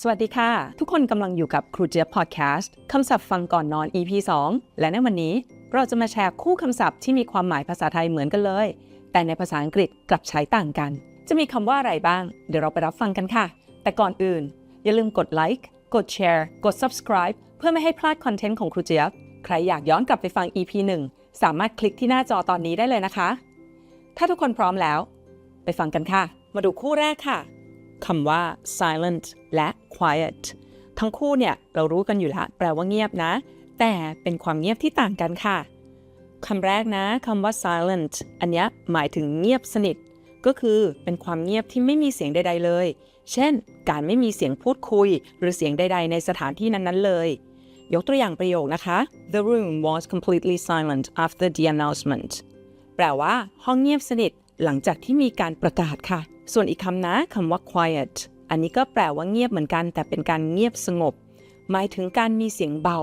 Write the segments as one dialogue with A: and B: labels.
A: สวัสดีค่ะ ทุกคนกำลังอยู่กับครูเจี๊ยบพอดแคสต์คำศัพท์ฟังก่อนนอน EP 2 และในวันนี้เราจะมาแชร์คู่คำศัพท์ที่มีความหมายภาษาไทยเหมือนกันเลย แต่ในภาษาอังกฤษกลับใช้ต่างกัน จะมีคำว่าอะไรบ้าง เดี๋ยวเราไปรับฟังกันค่ะ แต่ก่อนอื่น อย่าลืมกดไลค์กดแชร์กด subscribe เพื่อไม่ให้พลาดคอนเทนต์ของครูเจี๊ยบใครอยากย้อนกลับไปฟัง EP 1 สามารถคลิกที่หน้าจอตอนนี้ได้เลยนะคะ ถ้าทุกคนพร้อมแล้ว ไปฟังกันค่ะ มาดูคู่แรกค่ะ คำว่า silent และ quiet ทั้งคู่เนี่ยเรารู้กันอยู่แล้วแปลว่าเงียบนะ แต่เป็นความเงียบที่ต่างกันค่ะคำแรกนะคำว่า silent อันนี้หมายถึงเงียบสนิท ก็คือเป็นความเงียบที่ไม่มีเสียงใด ๆเลย เช่น การไม่มีเสียงพูดคุย หรือเสียงใด ๆ ในสถานที่นั้นๆเลย ยกตัวอย่างประโยคนะคะ The room was completely silent after the announcement แปลว่า ห้องเงียบสนิทหลังจากที่มีการประกาศค่ะ ส่วนอีกคำนะคำว่า quiet อันนี้ก็แปลว่าเงียบเหมือนกัน แต่เป็นการเงียบสงบ หมายถึงการมีเสียงเบา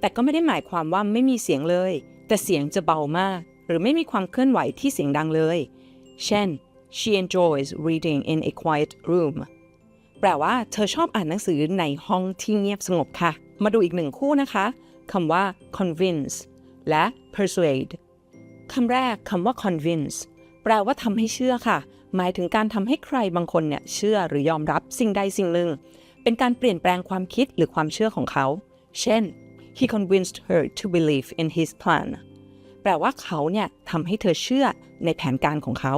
A: แต่ก็ไม่ได้หมายความว่าไม่มีเสียงเลย แต่เสียงจะเบามาก หรือไม่มีความเคลื่อนไหวที่เสียงดังเลย เช่น she enjoys reading in a quiet room แปลว่าเธอชอบอ่านหนังสือในห้องที่เงียบสงบค่ะ มาดูอีกหนึ่งคู่นะคะคำว่า convince และ persuade คำแรกคำว่า convince แปลว่าทำให้เชื่อค่ะ หมายถึงการทำให้ใครบางคนเนี่ยเชื่อหรือยอมรับสิ่งใดสิ่งหนึ่ง เป็นการเปลี่ยนแปลงความคิดหรือความเชื่อของเขา เช่น he convinced her to believe in his plan แปลว่าเขาเนี่ยทำให้เธอเชื่อในแผนการของเขา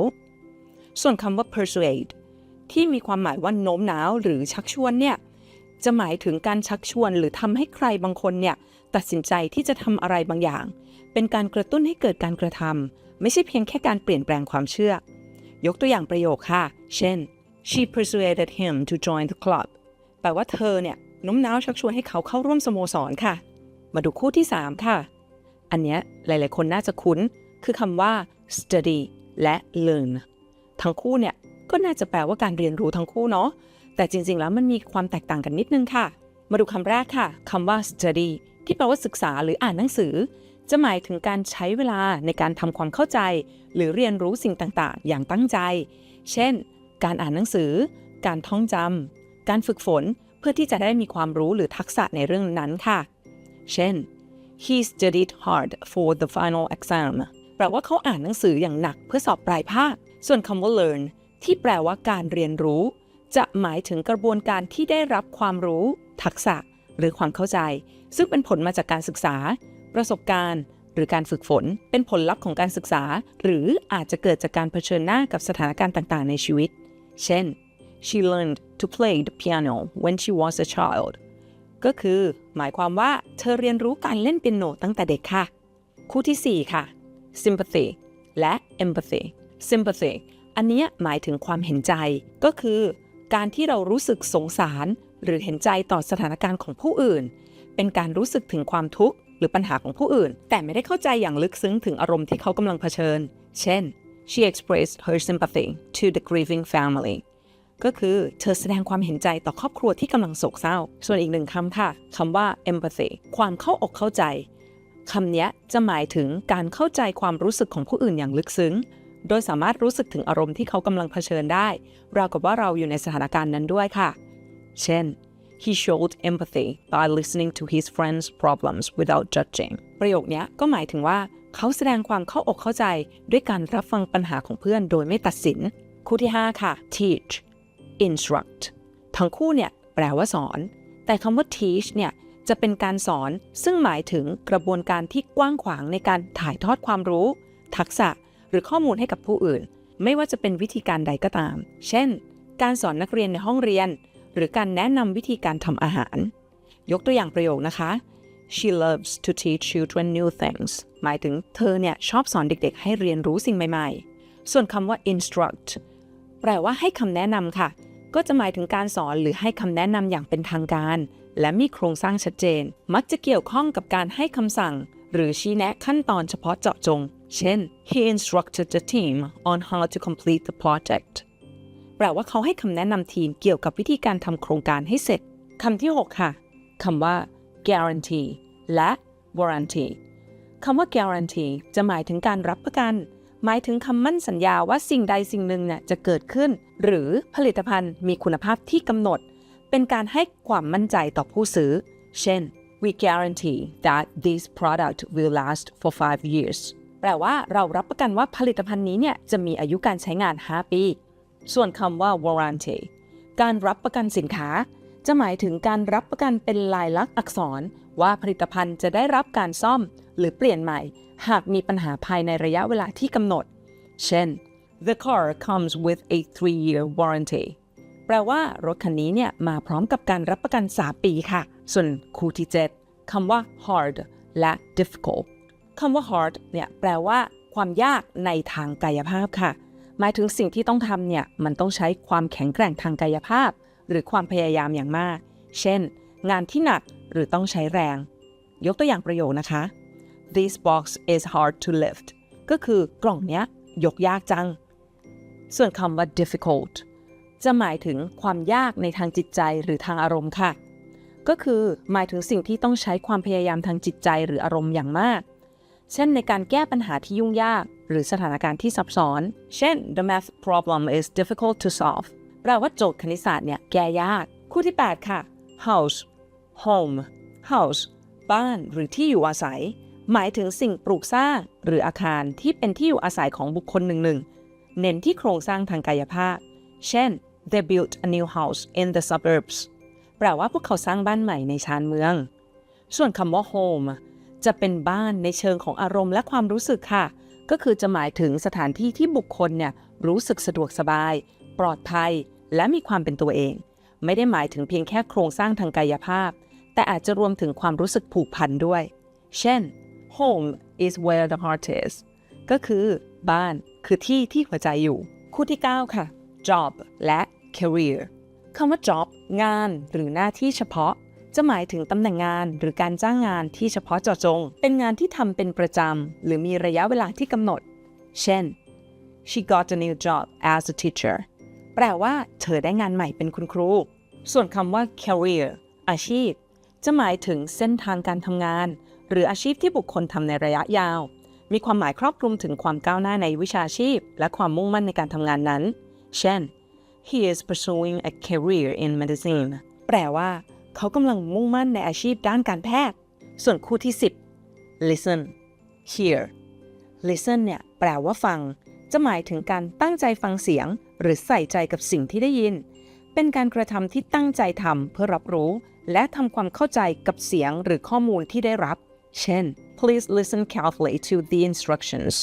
A: ส่วนคำว่า persuade ที่มีความหมายว่าโน้มน้าวหรือชักชวนเนี่ยจะหมายถึงการชักชวนหรือทำให้ใครบางคนเนี่ยตัดสินใจที่จะทำอะไรบางอย่าง เป็นการกระตุ้นให้เกิดการกระทำไม่ใช่เพียงแค่การเปลี่ยนแปลงความเชื่อ ยกตัวอย่างประโยคค่ะ เช่น she persuaded him to join the club แปลว่าเธอเนี่ยน้มน้าวชักชวนให้เขาเข้าร่วมสโมสรค่ะ มาดูคู่ที่ 3 ค่ะ อันเนี้ยหลายๆ คนน่าจะคุ้น คือคำว่า study และ learn ทั้งคู่เนี่ยก็น่าจะแปลว่าการเรียนรู้ทั้งคู่เนาะ แต่จริงๆ แล้วมันมีความแตกต่างกันนิดนึงค่ะ มาดูคำแรกค่ะคำว่า study ที่แปลว่าศึกษาหรืออ่านหนังสือ จะหมายถึงการใช้เวลาในการทำความเข้าใจ หรือเรียนรู้สิ่งต่างๆ อย่างตั้งใจ เช่น การอ่านหนังสือ การท่องจำ การฝึกฝนเพื่อที่จะได้มีความรู้หรือทักษะในเรื่องนั้นค่ะ เช่น he studied hard for the final exam แปลว่าเขาอ่านหนังสืออย่างหนักเพื่อสอบปลายภาค ส่วนคำว่า learn ที่แปลว่าการเรียนรู้ จะหมายถึงกระบวนการที่ได้รับความรู้ ทักษะ หรือความเข้าใจ ซึ่งเป็นผลมาจากการศึกษา ประสบการณ์ หรือการฝึกฝน เป็นผลลัพธ์ของการศึกษา หรืออาจจะเกิดจากการเผชิญหน้ากับสถานการณ์ต่างๆ ในชีวิต เช่น she learned to play the piano when she was a child ก็คือ หมายความว่าเธอเรียนรู้การเล่นเปียโนตั้งแต่เด็กค่ะ คู่ที่ 4 ค่ะ sympathy และ empathy sympathy อันนี้หมายถึงความเห็นใจ ก็คือ การที่เรารู้สึกสงสาร หรือเห็นใจต่อสถานการณ์ของผู้อื่น เป็นการรู้สึกถึงความทุกข์ รือปัญหาของผู้อื่น แต่ไม่ได้เข้าใจอย่างลึกซึ้งถึงอารมณ์ที่เขากำลังเผชิญ เช่น she expressed her sympathy to the grieving family ก็คือเธอแสดงความเห็นใจต่อครอบครัวที่กำลังโศกเศร้า ส่วนอีกหนึ่งคำค่ะคำว่า empathy ความเข้าอกเข้าใจคำนี้จะหมายถึงการเข้าใจความรู้สึกของผู้อื่นอย่างลึกซึ้ง โดยสามารถรู้สึกถึงอารมณ์ที่เขากำลังเผชิญได้ ราวกับว่าเราอยู่ในสถานการณ์นั้นด้วยค่ะ เช่น he showed empathy by listening to his friends' problems without judging ประโยคนี้ก็หมายถึงว่า เขาแสดงความเข้าอกเข้าใจ ด้วยการรับฟังปัญหาของเพื่อนโดยไม่ตัดสิน คู่ที่ 5 ค่ะ teach instruct ทั้งคู่เนี่ยแปลว่าสอน แต่คำว่า teach เนี่ยจะเป็นการสอนซึ่งหมายถึงกระบวนการที่กว้างขวางในการถ่ายทอดความรู้ ทักษะหรือข้อมูลให้กับผู้อื่น ไม่ว่าจะเป็นวิธีการใดก็ตาม เช่น การสอนนักเรียนในห้องเรียน หรือการแนะนำวิธีการทำอาหาร ยกตัวอย่างประโยคนะคะ she loves to teach children new things หมายถึงเธอเนี่ยชอบสอนเด็กๆ ให้เรียนรู้สิ่งใหม่ๆ ส่วนคำว่า instruct แปลว่าให้คำแนะนำค่ะ ก็จะหมายถึงการสอนหรือให้คำแนะนำอย่างเป็นทางการ และมีโครงสร้างชัดเจน มักจะเกี่ยวข้องกับการให้คำสั่ง หรือชี้แนะขั้นตอนเฉพาะเจาะจง เช่น he instructed the team on how to complete the project ลว่าเขาให้คำแนะนำทีมเกี่ยวกับวิธีการทำโครงการให้เสร็จคำที่ 6 ค่ะคำว่า guarantee และ warranty คำว่า guarantee จะหมายถึงการรับประกัน หมายถึงคำมั่นสัญญาว่าสิ่งใดสิ่งหนึ่งเนี่ยจะเกิดขึ้น หรือผลิตภัณฑ์มีคุณภาพที่กำหนด เป็นการให้ความมั่นใจต่อผู้ซื้อ เช่น we guarantee that this product will last for five years แปลว่าเรารับประกันว่าผลิตภัณฑ์นี้เนี่ยจะมีอายุการใช้งาน 5 ปี ส่วนคำว่า warranty การรับประกันสินค้า จะหมายถึงการรับประกันเป็นลายลักษณ์อักษร ว่าผลิตภัณฑ์จะได้รับการซ่อมหรือเปลี่ยนใหม่ หากมีปัญหาภายในระยะเวลาที่กำหนด เช่น the car comes with a three-year warranty แปลว่ารถคันนี้เนี่ยมาพร้อมกับการรับประกัน 3 ปีค่ะ ส่วนคู่ที่ 7คำว่า hard และ difficult คำว่า hard เนี่ยแปลว่าความยากในทางกายภาพค่ะ หมายถึงสิ่งที่ต้องทำเนี่ยมันต้องใช้ความแข็งแกร่งทางกายภาพ หรือความพยายามอย่างมาก เช่น งานที่หนักหรือต้องใช้แรง ยกตัวอย่างประโยคนะคะ This box is hard to lift ก็คือกล่องเนี้ยยกยากจัง ส่วนคำว่า difficult จะหมายถึงความยากในทางจิตใจหรือทางอารมณ์ค่ะ ก็คือหมายถึงสิ่งที่ต้องใช้ความพยายามทางจิตใจหรืออารมณ์อย่างมาก เช่นในการแก้ปัญหาที่ยุ่งยาก หรือสถานการณ์ที่ซับซ้อน เช่น the math problem is difficult to solve แปลว่าโจทย์คณิตศาสตร์เนี่ยแก้ยาก คู่ที่ 8 ค่ะ house home house บ้านหรือที่อยู่อาศัย หมายถึงสิ่งปลูกสร้าง หรืออาคารที่เป็นที่อยู่อาศัยของบุคคลหนึ่งๆเน้นที่โครงสร้างทางกายภาพ เช่น they built a new house in the suburbs แปลว่าพวกเขาสร้างบ้านใหม่ในชานเมือง ส่วนคำว่า home จะเป็นบ้านในเชิงของอารมณ์และความรู้สึกค่ะ ก็คือจะหมายถึงสถานที่ที่บุคคลเนี่ยรู้สึกสะดวกสบาย ปลอดภัย และมีความเป็นตัวเอง ไม่ได้หมายถึงเพียงแค่โครงสร้างทางกายภาพ แต่อาจจะรวมถึงความรู้สึกผูกพันด้วย เช่น home is where the heart is ก็คือบ้านคือที่ที่หัวใจอยู่ คู่ที่ 9 ค่ะ job และ career คำว่า job งานหรือหน้าที่เฉพาะ จะหมายถึงตำแหน่งงานหรือการจ้างงานที่เฉพาะเจาะจง เป็นงานที่ทำเป็นประจำหรือมีระยะเวลาที่กำหนด เช่น she got a new job as a teacher แปลว่าเธอได้งานใหม่เป็นคุณครู ส่วนคำว่า career อาชีพ จะหมายถึงเส้นทางการทำงาน หรืออาชีพที่บุคคลทำในระยะยาว มีความหมายครอบคลุมถึงความก้าวหน้าในวิชาชีพ และความมุ่งมั่นในการทำงานนั้น เช่น he is pursuing a career in medicine แปลว่า เขากำลังมุ่งมั่นในอาชีพด้านการแพทย์ ส่วนคู่ที่ 10 listen hear listen เนี่ยแปลว่าฟัง จะหมายถึงการตั้งใจฟังเสียง หรือใส่ใจกับสิ่งที่ได้ยิน เป็นการกระทำที่ตั้งใจทำเพื่อรับรู้ และทำความเข้าใจกับเสียงหรือข้อมูลที่ได้รับ เช่น please listen carefully to the instructions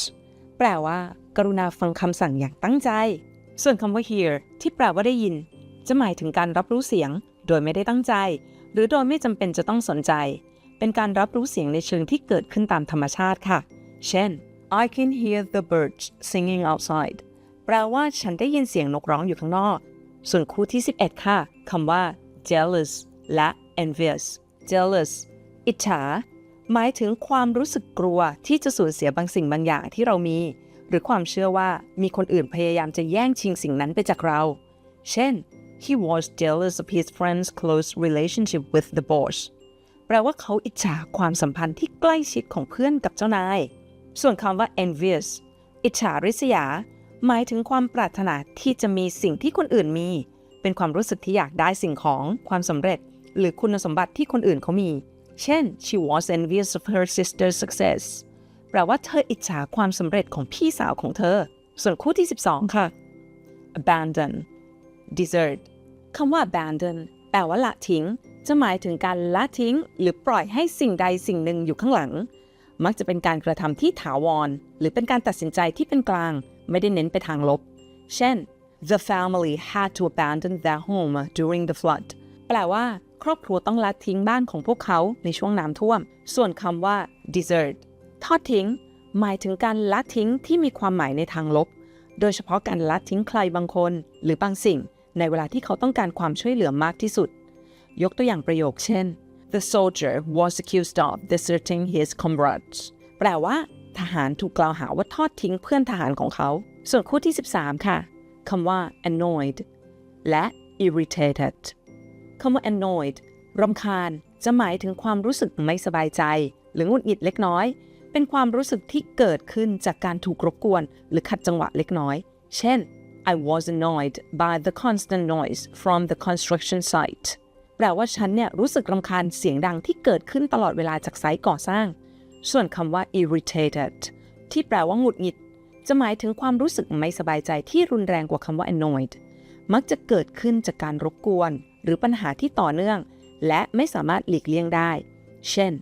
A: แปลว่า กรุณาฟังคำสั่งอย่างตั้งใจ ส่วนคำว่า hear ที่แปลว่าได้ยิน จะหมายถึงการรับรู้เสียง โดยไม่ได้ตั้งใจ หรือโดยไม่จำเป็นจะต้องสนใจ เป็นการรับรู้เสียงในเชิงที่เกิดขึ้นตามธรรมชาติค่ะ เช่น I can hear the birds singing outside แปลว่าฉันได้ยินเสียงนกร้องอยู่ข้างนอก ส่วนคู่ที่ 11 ค่ะคำว่า jealous และ envious jealous อิจฉา หมายถึงความรู้สึกกลัวที่จะสูญเสียบางสิ่งบางอย่างที่เรามี หรือความเชื่อว่ามีคนอื่นพยายามจะแย่งชิงสิ่งนั้นไปจากเรา เช่น he was jealous of his friend's close relationship with the boss แปลว่าเขาอิจฉาความสัมพันธ์ที่ใกล้ชิดของเพื่อนกับเจ้านาย ส่วนคำว่า envious อิจฉาริษยา หมายถึงความปรารถนาที่จะมีสิ่งที่คนอื่นมี เป็นความรู้สึกที่อยากได้สิ่งของความสำเร็จ หรือคุณสมบัติที่คนอื่นเขามี เช่น she was envious of her sister's success แปลว่าเธออิจฉาความสำเร็จของพี่สาวของเธอ ส่วนคู่ที่ 12 ค่ะ abandon desert คำว่า abandon แปลว่าละทิ้ง จะหมายถึงการละทิ้ง หรือปล่อยให้สิ่งใดสิ่งหนึ่งอยู่ข้างหลัง มักจะเป็นการกระทำที่ถาวร หรือเป็นการตัดสินใจที่เป็นกลาง ไม่ได้เน้นไปทางลบ เช่น the family had to abandon their home during the flood แปลว่า ครอบครัวต้องละทิ้งบ้านของพวกเขาในช่วงน้ำท่วม ส่วนคำว่า desert ทอดทิ้ง หมายถึงการละทิ้งที่มีความหมายในทางลบ โดยเฉพาะการละทิ้งใครบางคน หรือบางสิ่ง ในเวลาที่เขาต้องการความช่วยเหลือมากที่สุด ยกตัวอย่างประโยคเช่น the soldier was accused of deserting his comrades แปลว่า ทหารถูกกล่าวหาว่าทอดทิ้งเพื่อนทหารของเขา ส่วนคู่ที่ 13 ค่ะคำว่า annoyed และ irritated คำว่า annoyed รำคาญจะหมายถึงความรู้สึกไม่สบายใจ หรือหงุดหงิดเล็กน้อย เป็นความรู้สึกที่เกิดขึ้นจากการถูกรบกวน หรือขัดจังหวะเล็กน้อย เช่น I was annoyed by the constant noise from the construction site แปลว่าฉันเนี่ยรู้สึกรำคาญเสียงดังที่เกิดขึ้นตลอดเวลาจากไซต์ก่อสร้าง ส่วนคำว่า irritated ที่แปลว่าหงุดหงิด จะหมายถึงความรู้สึกไม่สบายใจที่รุนแรงกว่าคำว่า annoyed มักจะเกิดขึ้นจากการรบกวน หรือปัญหาที่ต่อเนื่อง และไม่สามารถหลีกเลี่ยงได้ เช่น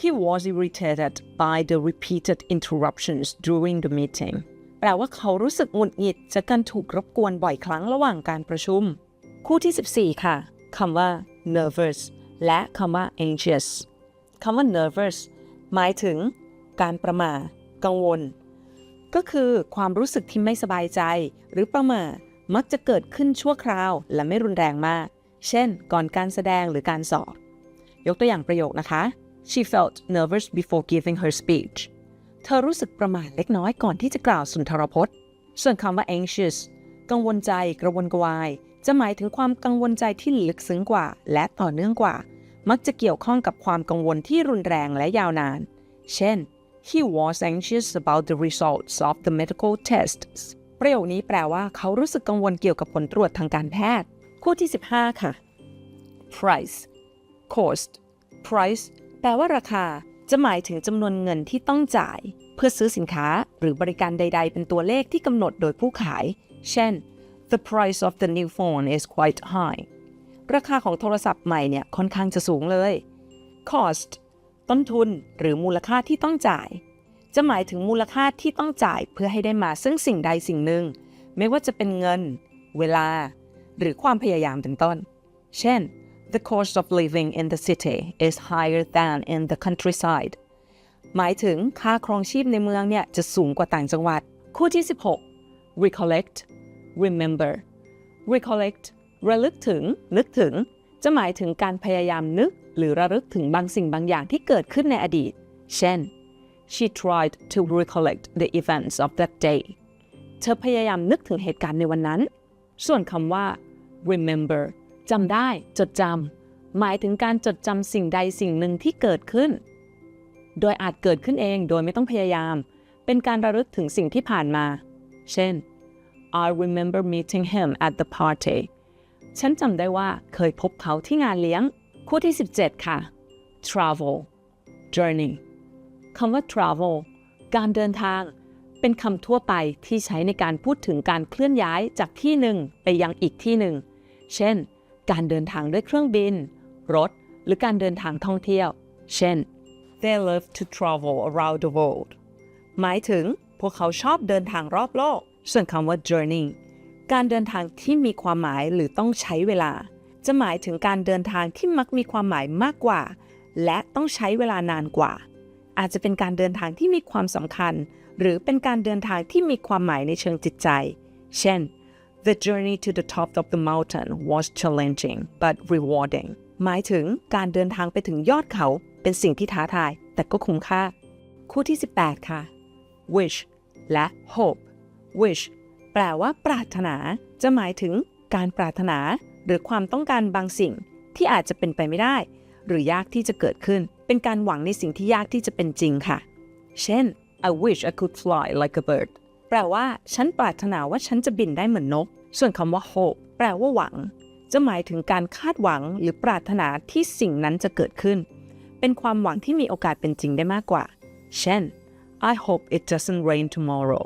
A: he was irritated by the repeated interruptions during the meeting แปลว่าเขารู้สึกหงุดหงิดจากการถูกรบกวนบ่อยครั้งระหว่างการประชุม คู่ที่ 14 ค่ะคำว่า nervous และคำว่า anxious คำว่า nervous หมายถึง การประหม่ากังวล ก็คือความรู้สึกที่ไม่สบายใจ หรือประหม่ามักจะเกิดขึ้นชั่วคราวและไม่รุนแรงมาก เช่น ก่อนการแสดงหรือการสอบ ยกตัวอย่างประโยคนะคะ she felt nervous before giving her speech เธอรู้สึกประหม่าเล็กน้อยก่อนที่จะกล่าวสุนทรพจน์ ส่วนคำว่า anxious กังวลใจ กระวนกระวาย จะหมายถึงความกังวลใจที่ลึกซึ้งกว่า และต่อเนื่องกว่า มักจะเกี่ยวข้องกับความกังวลที่รุนแรงและยาวนาน เช่น he was anxious about the results of the medical tests ประโยคนี้แปลว่าเขารู้สึกกังวลเกี่ยวกับผลตรวจทางการแพทย์ คู่ที่ 15 ค่ะ price cost price แปลว่าราคา จะหมายถึงจำนวนเงินที่ต้องจ่าย เพื่อซื้อสินค้าหรือบริการใด ๆ เป็นตัวเลขที่กำหนดโดยผู้ขาย เช่น the price of the new phone is quite high ราคาของโทรศัพท์ใหม่เนี่ยค่อนข้างจะสูงเลย cost ต้นทุนหรือมูลค่าที่ต้องจ่าย จะหมายถึงมูลค่าที่ต้องจ่ายเพื่อให้ได้มาซึ่งสิ่งใดสิ่งหนึ่ง ไม่ว่าจะเป็นเงิน เวลา หรือความพยายามเป็นต้น เช่น the cost of living in the city is higher than in the countryside หมายถึงค่าครองชีพในเมืองเนี่ยจะสูงกว่าต่างจังหวัด คู่ที่ 16 recollect remember recollect ระลึกถึง นึกถึง จะหมายถึงการพยายามนึก หรือระลึกถึงบางสิ่งบางอย่างที่เกิดขึ้นในอดีต เช่น she tried to recollect the events of that day เธอพยายามนึกถึงเหตุการณ์ในวันนั้น ส่วนคำว่า remember จำได้ จดจำหมายถึงการจดจำสิ่งใดสิ่งหนึ่งที่เกิดขึ้น โดยอาจเกิดขึ้นเองโดยไม่ต้องพยายาม เป็นการระลึกถึงสิ่งที่ผ่านมา เช่น I remember meeting him at the party ฉันจำได้ว่าเคยพบเขาที่งานเลี้ยง คู่ที่ 17 ค่ะ travel journey คำว่า travel การเดินทาง เป็นคำทั่วไปที่ใช้ในการพูดถึงการเคลื่อนย้ายจากที่หนึ่งไปยังอีกที่หนึ่ง เช่น การเดินทางด้วยเครื่องบิน รถ หรือการเดินทางท่องเที่ยว เช่น they love to travel around the world หมายถึงพวกเขาชอบเดินทางรอบโลก ส่วนคำว่า journey การเดินทางที่มีความหมายหรือต้องใช้เวลา จะหมายถึงการเดินทางที่มักมีความหมายมากกว่า และต้องใช้เวลานานกว่า อาจจะเป็นการเดินทางที่มีความสำคัญ หรือเป็นการเดินทางที่มีความหมายในเชิงจิตใจ เช่น The journey to the top of the mountain was challenging but rewarding หมายถึงการเดินทางไปถึงยอดเขาเป็นสิ่งที่ท้าทาย แต่ก็คุ้มค่า คู่ที่ 18 ค่ะ wish และ hope wish แปลว่าปรารถนา จะหมายถึงการปรารถนา หรือความต้องการบางสิ่งที่อาจจะเป็นไปไม่ได้ หรือยากที่จะเกิดขึ้น เป็นการหวังในสิ่งที่ยากที่จะเป็นจริงค่ะ เช่น I wish I could fly like a bird แปลว่าฉันปรารถนาว่าฉันจะบินได้เหมือนนก ส่วนคำว่า hope แปลว่าหวัง จะหมายถึงการคาดหวังหรือปรารถนาที่สิ่งนั้นจะเกิดขึ้น เป็นความหวังที่มีโอกาสเป็นจริงได้มากกว่า เช่น I hope it doesn't rain tomorrow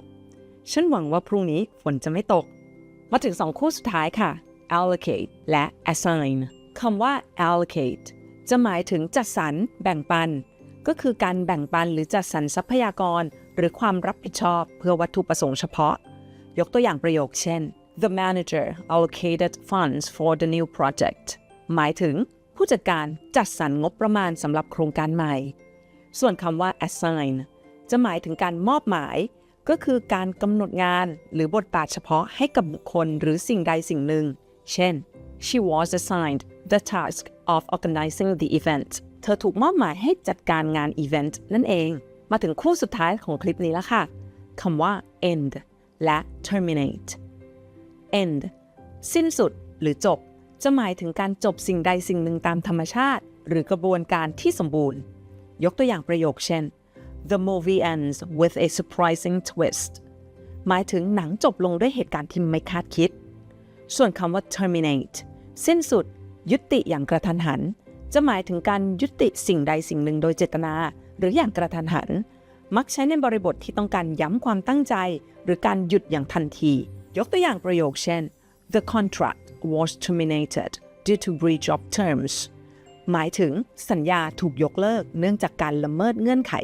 A: ฉันหวังว่าพรุ่งนี้ฝนจะไม่ตก มาถึงสองคู่สุดท้ายค่ะ allocate และ assign คำว่า allocate จะหมายถึงจัดสรรแบ่งปัน ก็คือการแบ่งปันหรือจัดสรรทรัพยากร หรือความรับผิดชอบเพื่อวัตถุประสงค์เฉพาะ ยกตัวอย่างประโยคเช่น the manager allocated funds for the new project หมายถึงผู้จัดการจัดสรรงบประมาณสำหรับโครงการใหม่ ส่วนคำว่า assign จะหมายถึงการมอบหมาย ก็คือการกำหนดงานหรือบทบาทเฉพาะให้กับบุคคลหรือสิ่งใดสิ่งหนึ่ง เช่น she was assigned the task of organizing the event เธอถูกมอบหมายให้จัดการงานอีเวนต์นั่นเอง มาถึงคู่สุดท้ายของคลิปนี้แล้วค่ะคำว่า end และ terminate end สิ้นสุดหรือจบ จะหมายถึงการจบสิ่งใดสิ่งหนึ่งตามธรรมชาติ หรือกระบวนการที่สมบูรณ์ ยกตัวอย่างประโยคเช่น The movie ends with a surprising twist หมายถึงหนังจบลงด้วยเหตุการณ์ที่ไม่คาดคิด ส่วนคำว่า terminate สิ้นสุด ยุติอย่างกระทันหัน จะหมายถึงการยุติสิ่งใดสิ่งหนึ่งโดยเจตนา หรืออย่างกระทันหัน มักใช้ในบริบทที่ต้องการย้ำความตั้งใจ หรือการหยุดอย่างทันที ยกตัวอย่างประโยคเช่น the contract was terminated due to breach of terms หมายถึงสัญญาถูกยกเลิกเนื่องจากการละเมิดเงื่อนไข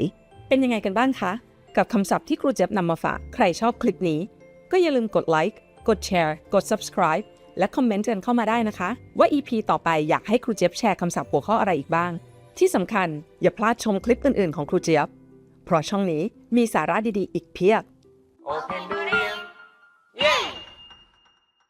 A: เป็นยังไงกันบ้างคะ กับคำศัพท์ที่ครูเจี๊ยบนำมาฝาก ใครชอบคลิปนี้ ก็อย่าลืมกดไลค์ กดแชร์ กด subscribe และคอมเมนต์กันเข้ามาได้นะคะ ว่า EP ต่อไปอยากให้ครูเจี๊ยบแชร์คำศัพท์หัวข้ออะไรอีกบ้าง ที่สำคัญอย่าพลาดชมคลิปอื่น ๆ ของครูเจี๊ยบ เพราะช่องนี้มีสาระดี ๆ อีกเพียบ
B: โอเค